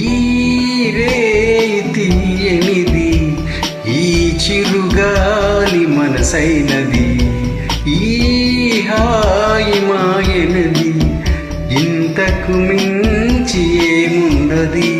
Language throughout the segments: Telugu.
వీరే తీయనిది ఈ చిరుగాలి మనసైనది. ఈ హాయి మాయనది. ఇంతకు మించి ఏమున్నది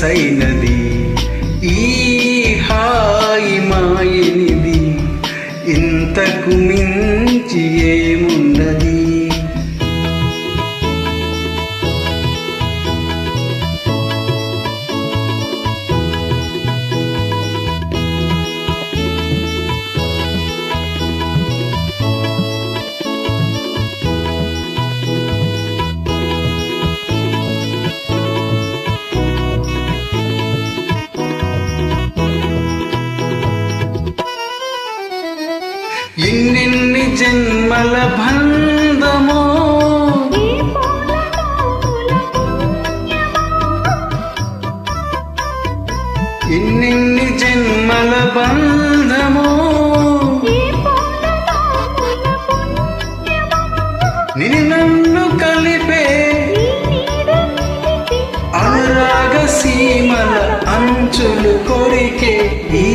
సైనది. ఈ హాయి మాయనిది. ఇంతకు మించి ఏమున్నది ఎన్నెన్ని జన్మల బంధమో. ఈ ఎన్నెన్ని జన్మల బంధమో. ఈ నిన్ను నన్ను కలిపే అనురాగ సీమల అంచులు కొరికే ఈ